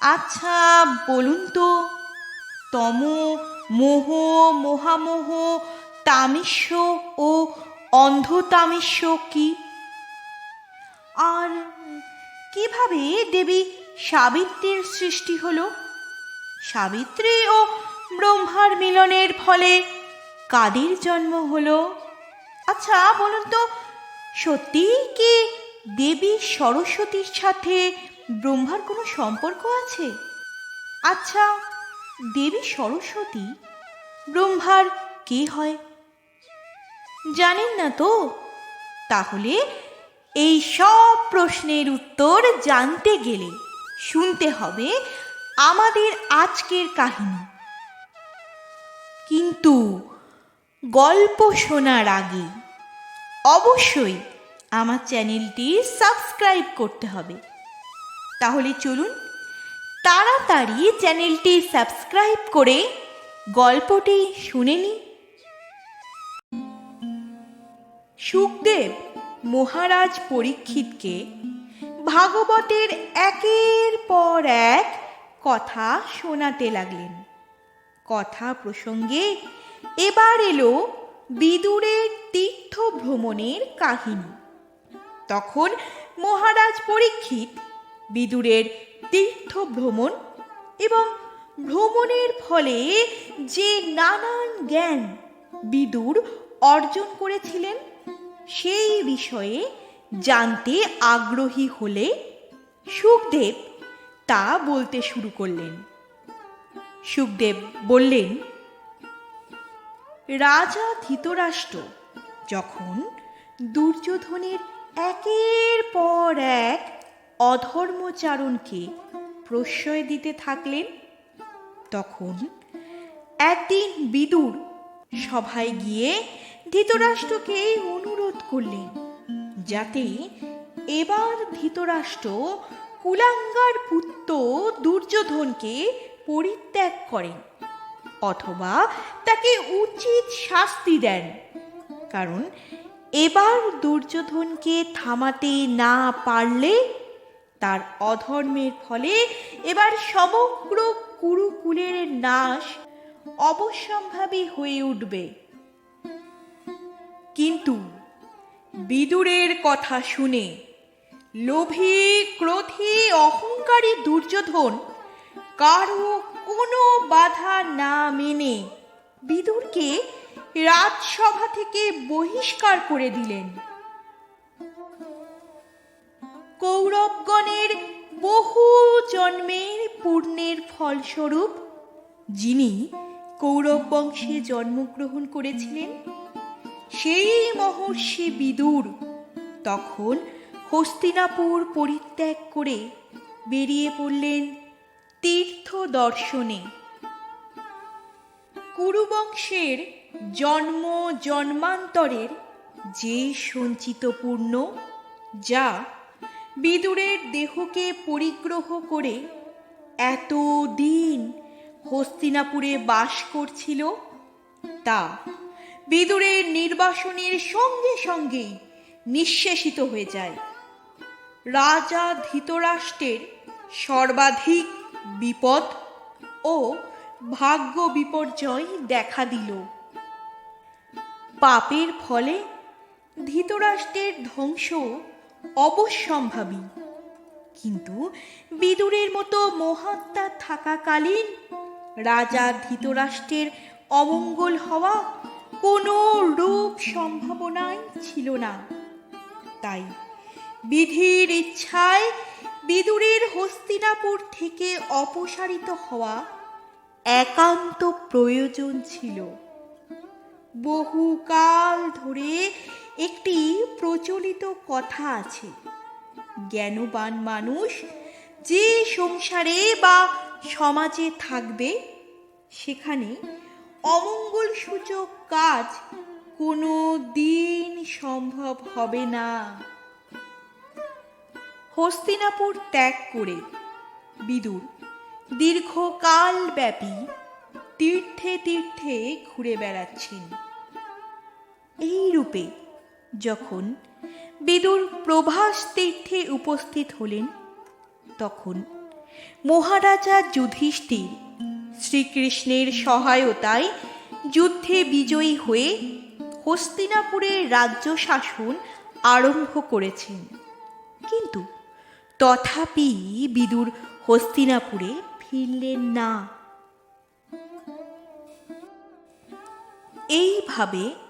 আচ্ছা বলুন তো, তম, মোহ, মহামোহ তামিস্য ও অন্ধতামিস্য কি? আর কীভাবে দেবী সাবিত্রীর সৃষ্টি হলো? সাবিত্রী ও ব্রহ্মার মিলনের ফলে কাদের জন্ম হলো? আচ্ছা বলুন তো সত্যি কি দেবী সরস্বতীর সাথে ব্রহ্মার কোনো সম্পর্ক আছে? আচ্ছা দেবী সরস্বতী, ব্রহ্মার কে হয়? জানেন না তো? তাহলে এই সব প্রশ্নের উত্তর জানতে গেলে শুনতে হবে আমাদের আজকের কাহিনী। কিন্তু গল্প শোনার আগে অবশ্যই আমার চ্যানেলটি সাবস্ক্রাইব করতে হবে। তাহলে চলুন তাড়াতাড়ি চ্যানেলটি সাবস্ক্রাইব করে গল্পটি শুনে নিই সুখদেব মহারাজ পরীক্ষিতকে ভাগবতের একের পর এক কথা শোনাতে লাগলেন। কথা প্রসঙ্গে এবার এলো বিদুরের তীর্থ ভ্রমণের কাহিনী। তখন মহারাজ পরীক্ষিত বিদুরের তীর্থ ভ্রমণ এবং ভ্রমণের ফলে যে নানান জ্ঞান বিদুর অর্জন করেছিলেন, সেই বিষয়ে জানতে আগ্রহী হলে সুখদেব তা বলতে শুরু করলেন। সুখদেব বললেন, রাজা ধৃতরাষ্ট্র যখন দুর্যোধনের একের পর এক অধর্মচারণকে প্রশ্রয় দিতে থাকলেন? তখন একদিন বিদুর সভায় গিয়ে ধৃতরাষ্ট্রকে অনুরোধ করলেন, যাতে এবার ধৃতরাষ্ট্র কুলাঙ্গার পুত্র দুর্যোধনকে পরিত্যাগ করেন অথবা তাকে উচিত শাস্তি দেন। কারণ এবার দুর্যোধনকে থামাতে না পারলে তার অধর্মের ফলে এবার সমগ্র কুরুকুলের নাশ অবশ্যম্ভাবী হয়ে উঠবে। কিন্তু বিদুরের কথা শুনে লোভী, ক্রোধী, অহংকারী দুর্যোধন কারও কোনো বাধা না মেনে বিদুরকে রাজসভা থেকে বহিষ্কার করে দিলেন। কৌরবগণের বহু জন্মের পূর্ণের ফলস্বরূপ, যিনি কৌরব বংশে জন্মগ্রহণ করেছিলেন, সেই মহর্ষি বিদুর তখন হস্তিনাপুর পরিত্যাগ করে বেরিয়ে পড়লেন তীর্থ দর্শনে। কুরুবংশের জন্ম জন্মান্তরের যে সঞ্চিত পূর্ণ যা বিদুরের দেহকে পরিগ্রহ করে এত দিন হস্তিনাপুরে বাস করছিল তা বিদুরের নির্বাসনের সঙ্গে সঙ্গেই নিঃশেষিত হয়ে যায়। রাজা ধৃতরাষ্ট্রের সর্বাধিক বিপদ ও ভাগ্য বিপর্যয় দেখা দিল। পাপের ফলে ধৃতরাষ্ট্রের ধ্বংস অবশ্যম্ভাবী। কিন্তু বিদুরের মতো মহাত্মা থাকাকালীন রাজা ধৃতরাষ্ট্রের অমঙ্গল হওয়া কোনো রূপ সম্ভাবনাই ছিল না। তাই বিধির ইচ্ছায় বিদুরের হস্তিনাপুর থেকে অপসারিত হওয়া একান্ত প্রয়োজন ছিল। বহুকাল ধরে একটি প্রচলিত কথা আছে। জ্ঞানবান মানুষ যে সংসারে বা সমাজে থাকবে, সেখানে অমঙ্গল সূচক কাজ কোনো দিন সম্ভব হবে না। হস্তিনাপুর ত্যাগ করে বিদুর দীর্ঘকাল ব্যাপী তীর্থে তীর্থে ঘুরে বেড়াচ্ছেন। এই রূপে যখন বিদুর প্রভাস তীর্থে উপস্থিত হলেন, তখন মহারাজা যুধিষ্ঠির শ্রীকৃষ্ণের সহায়তায় যুদ্ধে বিজয়ী হয়ে হস্তিনাপুরের রাজ্য শাসন আরম্ভ করেছেন। কিন্তু তথাপি বিদুর হস্তিনাপুরে ফিরলেন না। এইভাবে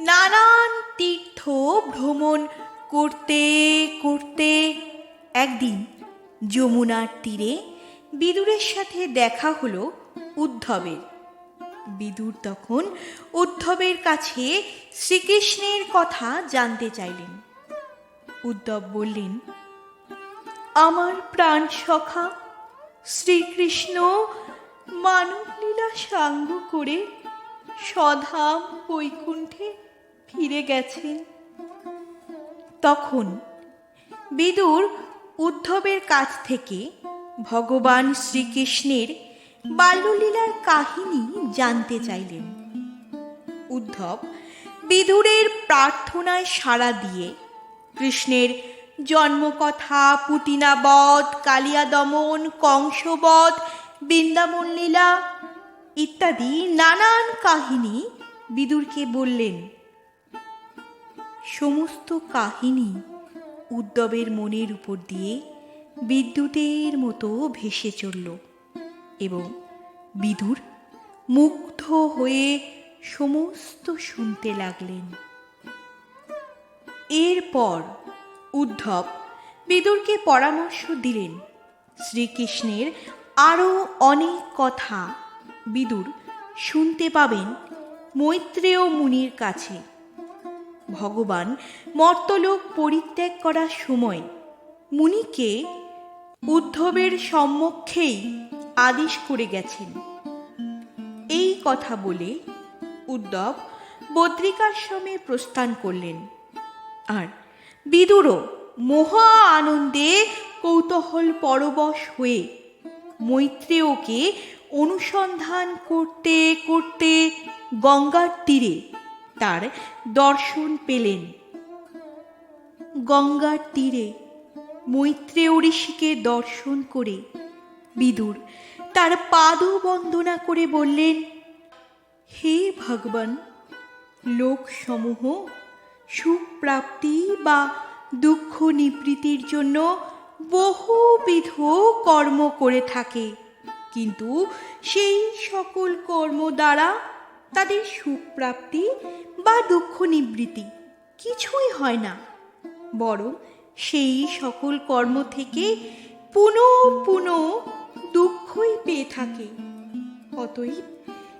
নানান তীর্থ ভ্রমণ করতে করতে একদিন যমুনার তীরে বিদুরের সাথে দেখা হলো উদ্ধবের। বিদুর তখন উদ্ধবের কাছে শ্রীকৃষ্ণের কথা জানতে চাইলেন। উদ্ধব বললেন, আমার প্রাণ সখা, শ্রীকৃষ্ণ মানবলীলা সাঙ্গ করে সধাম বৈকুণ্ঠে ফিরে গেছেন। তখন বিদুর উদ্ধবের কাছ থেকে ভগবান শ্রীকৃষ্ণের বাল্যলীলার কাহিনী জানতে চাইলেন। উদ্ধব বিদুরের প্রার্থনায় সাড়া দিয়ে কৃষ্ণের জন্মকথা, পুতিনাবধ কালিয়া দমন কংসবধ বৃন্দাবন লীলা ইত্যাদি নানান কাহিনী বিদুরকে বললেন। সমস্ত কাহিনী উদ্ধবের মনের উপর দিয়ে বিদ্যুতের মতো ভেসে চলল এবং বিদুর মুগ্ধ হয়ে সমস্ত শুনতে লাগলেন। এরপর উদ্ধব বিদুরকে পরামর্শ দিলেন, শ্রীকৃষ্ণের আরও অনেক কথা বিদুর শুনতে পাবেন মৈত্রেয় মুনির কাছে। ভগবান মর্তলোক পরিত্যাগ করার সময় মুনিকে উদ্ধবের সম্মুখেই আদেশ করে গেছেন। এই কথা বলে উদ্ধব বদ্রিকাশ্রমে প্রস্থান করলেন। আর বিদুরও মহা আনন্দে কৌতূহল পরবশ হয়ে মৈত্রেয়কে অনুসন্ধান করতে করতে গঙ্গার তীরে তার দর্শন পেলেন। গঙ্গার তীরে মৈত্রেয় ঋষিকে দর্শন করে বিদুর তার পাদ বন্দনা করে বললেন, হে ভগবান, লোকসমূহ সুখ প্রাপ্তি বা দুঃখ নিবৃত্তির জন্য বহুবিধ কর্ম করে থাকে, কিন্তু সেই সকল কর্ম দ্বারা তাদের সুখ প্রাপ্তি বা দুঃখ নিবৃত্তি কিছুই হয় না। বরং সেই সকল কর্ম থেকে পুনঃ পুনঃ দুঃখই পেয়ে থাকে। অতএব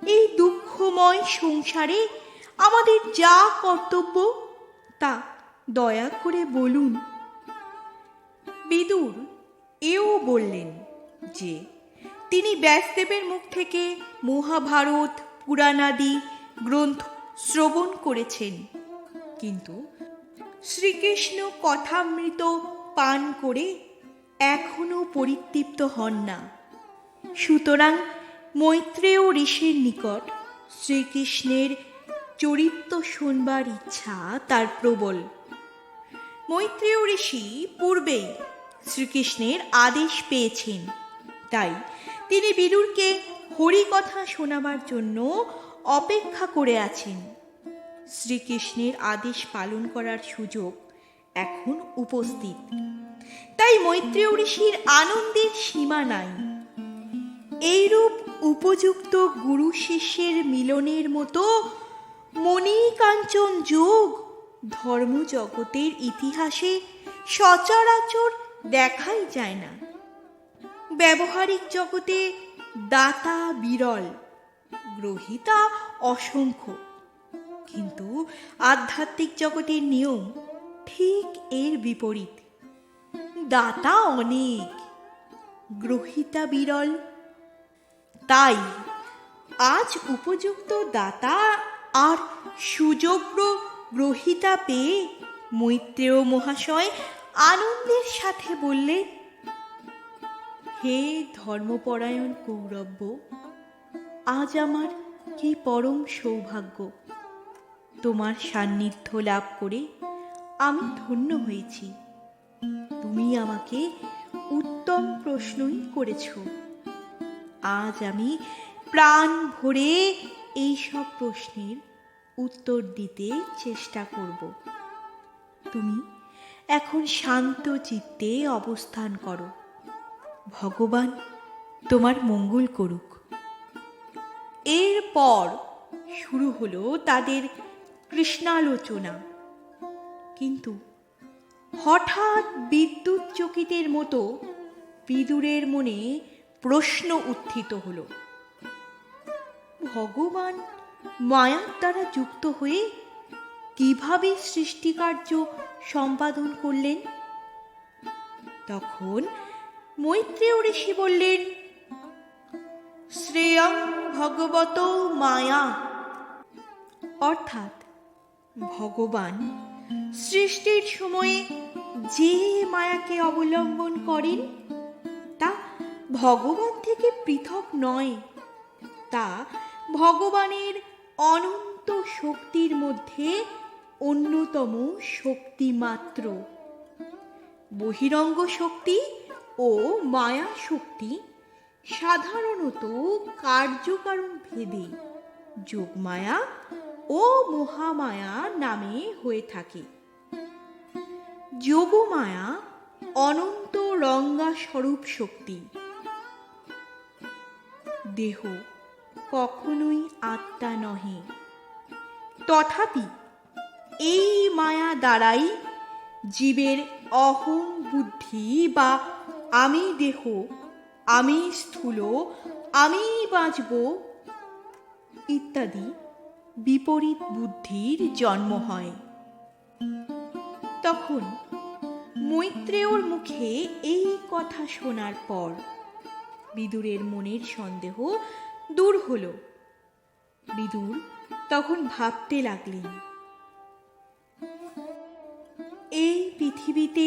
এই দুঃখময় সংসারে আমাদের যা কর্তব্য, তা দয়া করে বলুন। বিদুর এও বললেন যে, তিনি ব্যাসদেবের মুখ থেকে মহাভারত পুরাণাদি গ্রন্থ শ্রবণ করেছেন। কিন্তু শ্রীকৃষ্ণ কথামৃত পান করে এখনও পরিতৃপ্ত হন না। সুতরাং মৈত্রেয় ঋষির নিকট শ্রীকৃষ্ণের চরিত্র শুনবার ইচ্ছা তার প্রবল। মৈত্রেয় ঋষি পূর্বেই শ্রীকৃষ্ণের আদেশ পেয়েছেন। তাই তিনি বিদুরকে হরিকথা শোনাবার জন্য অপেক্ষা করে আছেন। শ্রীকৃষ্ণের আদেশ পালন করার সুযোগ এখন উপস্থিত। তাই মৈত্রেয় ঋষির আনন্দের সীমা নাই। এইরূপ উপযুক্ত গুরু শিষ্যের মিলনের মতো মণিকাঞ্চন যোগ ধর্মজগতের ইতিহাসে সচরাচর দেখাই যায় না। ব্যবহারিক জগতে দাতা বিরল, গ্রহিতা অসংখ্য। কিন্তু আধ্যাত্মিক জগতের নিয়ম ঠিক এর বিপরীত। দাতা অনেক, গ্রহিতা বিরল। তাই আজ উপযুক্ত দাতা আর সুযোগ্য গ্রহিতা পেয়ে মৈত্রেয় মহাশয় আনন্দের সাথে বললেন হে ধর্মপরায়ণ কৌরব্য, আজ আমার কি পরম সৌভাগ্য? তোমার সান্নিধ্য লাভ করে আমি ধন্য হয়েছি। তুমি আমাকে উত্তম প্রশ্নই করেছ। আজ আমি প্রাণ ভরে এই সব প্রশ্নের উত্তর দিতে চেষ্টা করব। তুমি এখন শান্ত চিত্তে অবস্থান করো। ভগবান, তোমার মঙ্গল করুক। এরপর শুরু হলো তাদের কৃষ্ণালোচনা। কিন্তু হঠাৎ বিদ্যুৎ চকিতের মতো বিদুরের মনে প্রশ্ন উত্থিত হলো। ভগবান মায়ার দ্বারা যুক্ত হয়ে কীভাবে সৃষ্টিকার্য সম্পাদন করলেন? তখন মৈত্রেয় ঋষি বললেন, শ্রেয়ং ভগবত মায়া। অর্থাৎ ভগবান সৃষ্টির সময়ে যে মায়াকে অবলম্বন করেন, তা ভগবান থেকে পৃথক নয়, তা ভগবানের অনন্ত শক্তির মধ্যে অন্যতম শক্তি মাত্র। বহিরঙ্গ শক্তি ও মায়া শক্তি সাধারণত কার্যকারণ ভেদে যোগমায়া ও মহামায়া নামে হয়ে থাকে। যোগমায়া অনন্ত রঙ্গা স্বরূপ শক্তি। দেহ কখনোই আত্মা নহে। তথাপি এই মায়া দ্বারাই জীবের অহং বুদ্ধি বা আমি দেহ, আমি স্থূল, আমি বাঁচব ইত্যাদি বিপরীত বুদ্ধির জন্ম হয়। তখন মৈত্রেয়র মুখে এই কথা শোনার পর বিদুরের মনের সন্দেহ দূর হলো। বিদুর তখন ভাবতে লাগলেন, এই পৃথিবীতে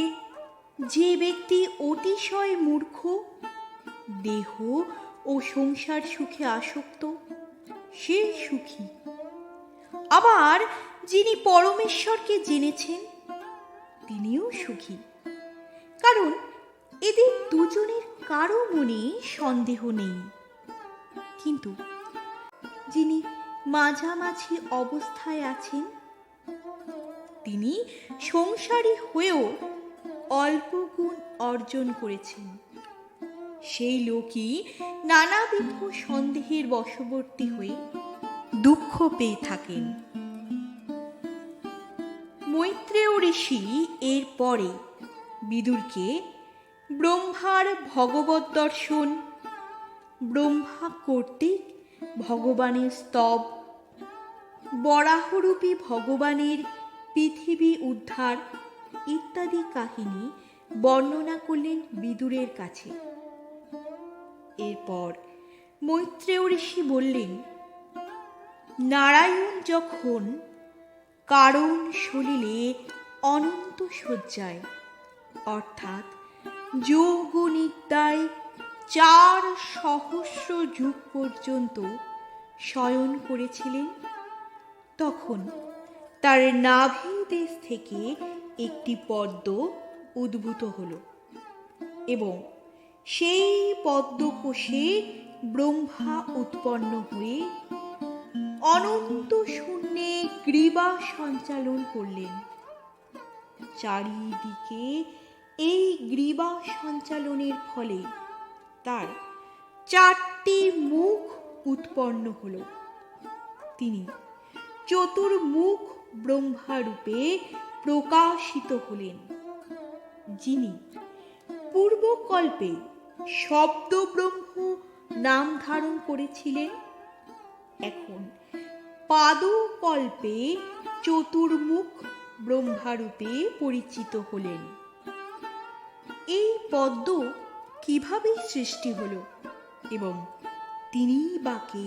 যে ব্যক্তি অতিশয় মূর্খ, দেহ ও সংসার সুখে আসক্ত, সে সুখী। আবার যিনি পরমেশ্বরকে জেনেছেন, তিনিও সুখী। কারণ এদের দুজনের কারও মনে সন্দেহ নেই। কিন্তু যিনি মাঝামাঝি অবস্থায় আছেন, তিনি সংসারী হয়েও অল্প গুণ অর্জন করেছেন। সেই লোকই নানাবিধ সন্দেহের বশবর্তী হয়ে দুঃখ পেয়ে থাকেন। মৈত্রেয় ঋষি এর পরে বিদুরকে ব্রহ্মার ভগবত দর্শন, ব্রহ্মা কর্তৃক ভগবানের স্তব, বরাহরূপী ভগবানের পৃথিবী উদ্ধার ইত্যাদি কাহিনী বর্ণনা করলেন বিদুরের কাছে। এরপর মৈত্রেয় ঋষি বললেন, নারায়ণ যখন কারণ সলিলে অনন্ত শয্যায়, অর্থাৎ যোগ নিদ্যায় চার সহস্র যুগ পর্যন্ত শয়ন করেছিলেন, তখন তার নাভি দেশ থেকে একটি পদ্ম উদ্ভূত হলো এবং সেই পদ্মকোষে ব্রহ্মা উৎপন্ন হয়ে অনন্ত শূন্যে গ্রীবা সঞ্চালন করলেন। চারিদিকে এই গ্রীবা সঞ্চালনের ফলে তার চারটি মুখ উৎপন্ন হল। তিনি চতুর্মুখ ব্রহ্মারূপে প্রকাশিত হলেন। যিনি পূর্বকল্পে শব্দ ব্রহ্ম নাম ধারণ করেছিলেন, এখন পাদকল্পে চতুর্মুখ ব্রহ্মারূপে পরিচিত হলেন। এই পদ্ম কীভাবে সৃষ্টি হলো এবং তিনি বা কে?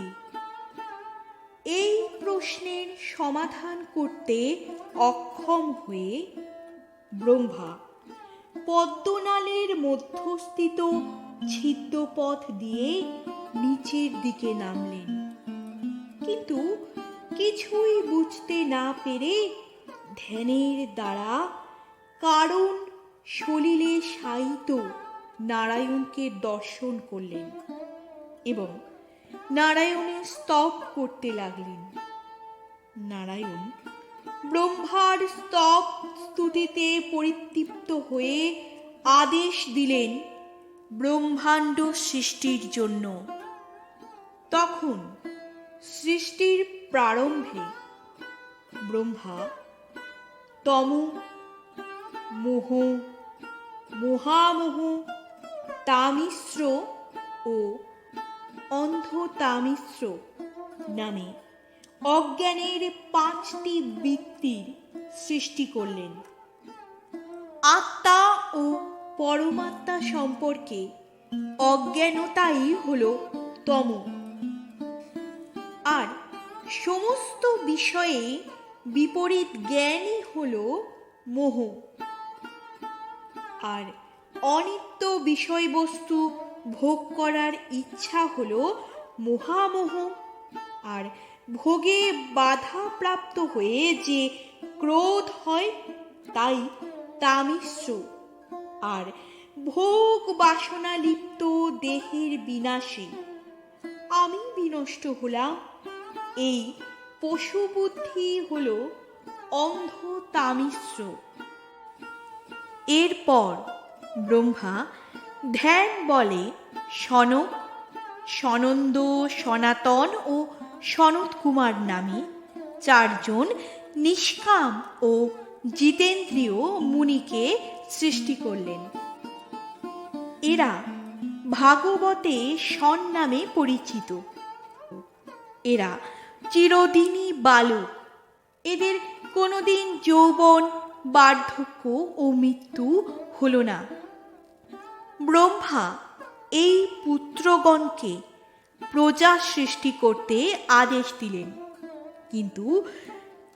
এই প্রশ্নের সমাধান করতে অক্ষম হয়ে ব্রহ্মা পদ্মনালের মধ্যস্থিত ছিদ্রপথ দিয়ে নিচের দিকে নামলেন। কিন্তু কিছুই বুঝতে না পেরে ধ্যানের দ্বারা কারণ সলিলে শায়িত নারায়ণকে দর্শন করলেন এবং নারায়ণের স্তব করতে লাগলেন। নারায়ণ ব্রহ্মার স্তব স্তুতিতে পরিতৃপ্ত হয়ে আদেশ দিলেন ব্রহ্মাণ্ড সৃষ্টির জন্য। তখন সৃষ্টির প্রারম্ভে ব্রহ্মা তম, মোহ, মহামোহ, তামিশ্র ও অন্ধ তামিশ্র নামে অজ্ঞানের পাঁচটি বৃত্তির সৃষ্টি করলেন। আত্মা ও পরমাত্মা সম্পর্কে অজ্ঞানতাই হল তম। আর সমস্ত বিষয়ে বিপরীত জ্ঞানই হল মোহ। আর অনিত্য বিষয়বস্তু ভোগ করার ইচ্ছা হল মহামোহ। আর ভোগে বাধা প্রাপ্ত হয়ে যে ক্রোধ হয়, তাই তামিশ্র। আর ভোগ বাসনা লিপ্ত দেহের বিনাশে আমি বিনষ্ট হলাম। এই পশু বুদ্ধি হল অন্ধ তামিশ্র। এরপর ব্রহ্মা ধ্যান বলে সনক সনন্দ, সনাতন ও সনত কুমার নামে চারজন নিষ্কাম ও জিতেন্দ্রীয় মুনিকে সৃষ্টি করলেন। এরা ভাগবতে সন নামে পরিচিত। এরা চিরদিনই বালক। এদের কোনোদিন যৌবন, বার্ধক্য ও মৃত্যু হলো না। ব্রহ্মা এই পুত্রগণকে প্রজা সৃষ্টি করতে আদেশ দিলেন। কিন্তু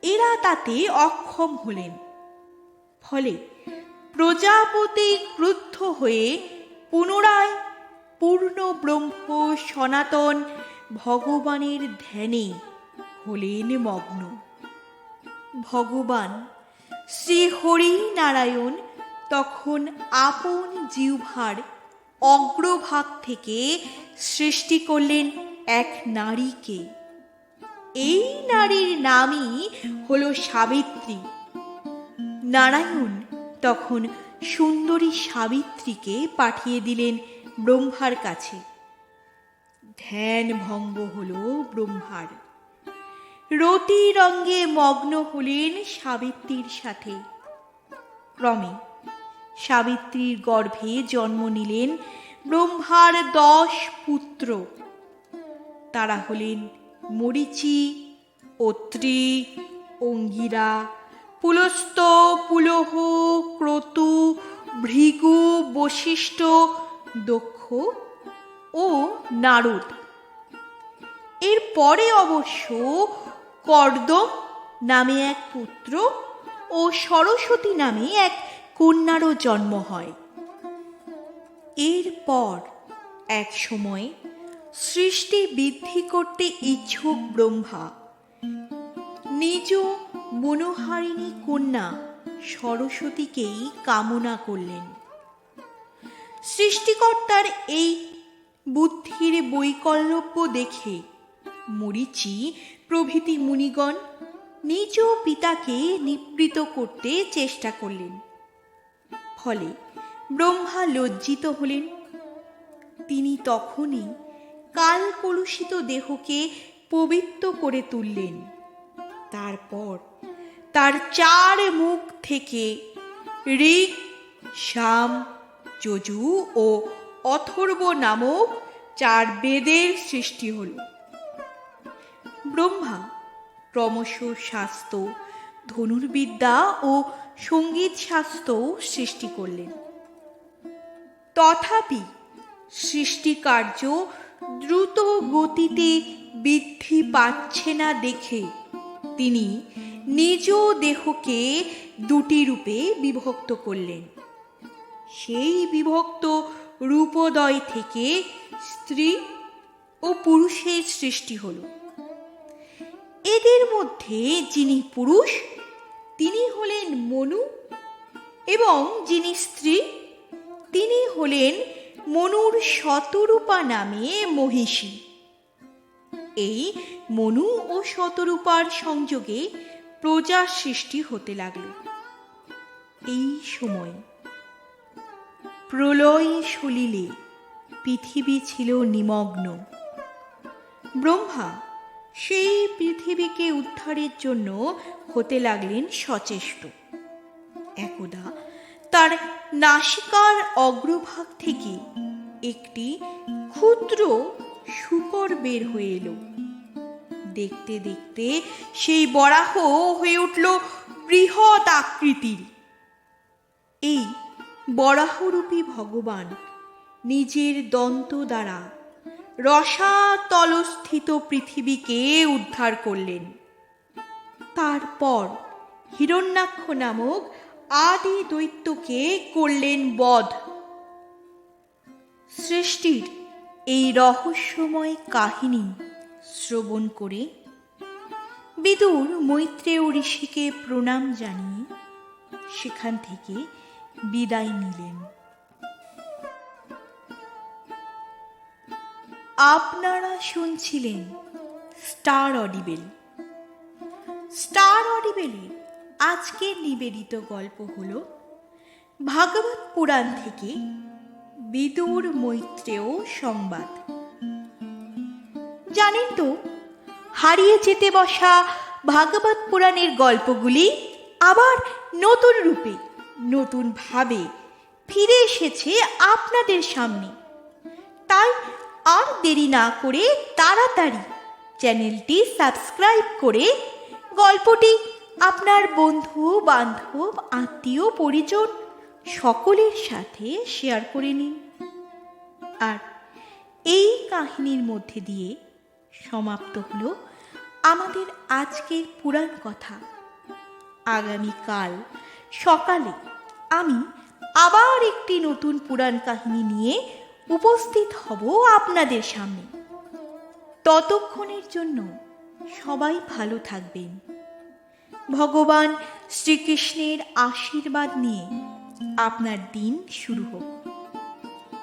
এরা তাতে অক্ষম হলেন। ফলে প্রজাপতি ক্রুদ্ধ হয়ে পুনরায় পূর্ণ ব্রহ্ম সনাতন ভগবানের ধ্যানে হলেন মগ্ন। ভগবান শ্রী হরি নারায়ণ তখন আপন জিহ্বার অগ্রভাগ থেকে সৃষ্টি করলেন এক নারীকে। এই নারীর নামই হল সাবিত্রী। নারায়ণ তখন সুন্দরী সাবিত্রীকে পাঠিয়ে দিলেন ব্রহ্মার কাছে। ধ্যান ভঙ্গ হল ব্রহ্মার। রতি রঙ্গে মগ্ন হলেন সাবিত্রীর সাথে। ক্রমে সাবিত্রীর গর্ভে জন্ম নিলেন ব্রহ্মার দশ পুত্র। তারা হলেন মরিচি, অত্রি, অঙ্গিরা, পুলস্ত, পুলহ, ক্রতু, ভৃগু, বশিষ্ঠ, দক্ষ ও নারদ। এরপরে অবশ্য কর্দম নামে এক পুত্র ও সরস্বতী নামে এক কন্যারও জন্ম হয়। এরপর এক সময় সৃষ্টি বৃদ্ধি করতে ইচ্ছুক ব্রহ্মা, নিজ মনোহারিণী কন্যা সরস্বতীকেই কামনা করলেন। সৃষ্টিকর্তার এই বুদ্ধির বৈকল্যব্য দেখে মরিচি প্রভৃতি মুনিগণ নিজ পিতাকে নিবৃত করতে চেষ্টা করলেন। ফলে ব্রহ্মা লজ্জিত হলেন। তিনি তখনই কাল কলুষিত দেহকে পবিত্র করে তুললেন। তারপর তার চার মুখ থেকে ঋক শাম যজু ও অথর্ব নামক চার বেদের সৃষ্টি হল। ব্রহ্মা ক্রমশ শাস্ত্র, ধনুর্বিদ্যা ও সংগীত শাস্ত্রও সৃষ্টি করলেন। তথাপি সৃষ্টিকার্য দ্রুত গতিতে বৃদ্ধি পাচ্ছে না দেখে তিনি নিজ দেহকে দুটি রূপে বিভক্ত করলেন। সেই বিভক্ত রূপদয় থেকে স্ত্রী ও পুরুষের সৃষ্টি হল। এদের মধ্যে যিনি পুরুষ তিনি হলেন মনু এবং যিনি স্ত্রী, তিনি হলেন মনুর শতরূপা নামে মহিষী। এই মনু ও শতরূপার সংযোগে প্রজার সৃষ্টি হতে লাগল। এই সময় প্রলয় সলিলে পৃথিবী ছিল নিমগ্ন। ব্রহ্মা সেই পৃথিবীকে উদ্ধারের জন্য হতে লাগলেন সচেষ্ট। একদা তার নাসিকার অগ্রভাগ থেকে একটি ক্ষুদ্র শুকর বের হয়ে এলো। দেখতে দেখতে সেই বরাহ হয়ে উঠল বৃহৎ আকৃতির। এই বরাহরূপী ভগবান নিজের দন্ত দ্বারা রসাতলস্থিত পৃথিবীকে উদ্ধার করলেন। তারপর হিরণ্যাক্ষ নামক আদি দৈত্যকে করলেন বধ। সৃষ্টির এই রহস্যময় কাহিনী শ্রবণ করে বিদুর মৈত্রেয় ঋষিকে প্রণাম জানিয়ে সেখান থেকে বিদায় নিলেন। আপনারা শুনছিলেন স্টার অডিবেল। স্টার অডিবেলের আজকের নিবেদিত গল্প হল ভাগবত পুরাণ থেকে বিদুর মৈত্রেয় সংবাদ। জানেন তো, হারিয়ে যেতে বসা ভাগবত পুরাণের গল্পগুলি আবার নতুন রূপে নতুন ভাবে ফিরে এসেছে আপনাদের সামনে। তাই আর দেরি না করে তাড়াতাড়ি চ্যানেলটি সাবস্ক্রাইব করে গল্পটি আপনার বন্ধু, বান্ধব, আত্মীয়, পরিজন সকলের সাথে শেয়ার করে নিন। আর এই কাহিনীর মধ্যে দিয়ে সমাপ্ত হল আমাদের আজকের পুরাণ কথা। আগামীকাল সকালে আমি আবার একটি নতুন পুরাণ কাহিনী নিয়ে উপস্থিত হব আপনাদের সামনে। ততক্ষণের জন্য সবাই ভালো থাকবেন। ভগবান শ্রীকৃষ্ণের আশীর্বাদ নিয়ে আপনার দিন শুরু হোক।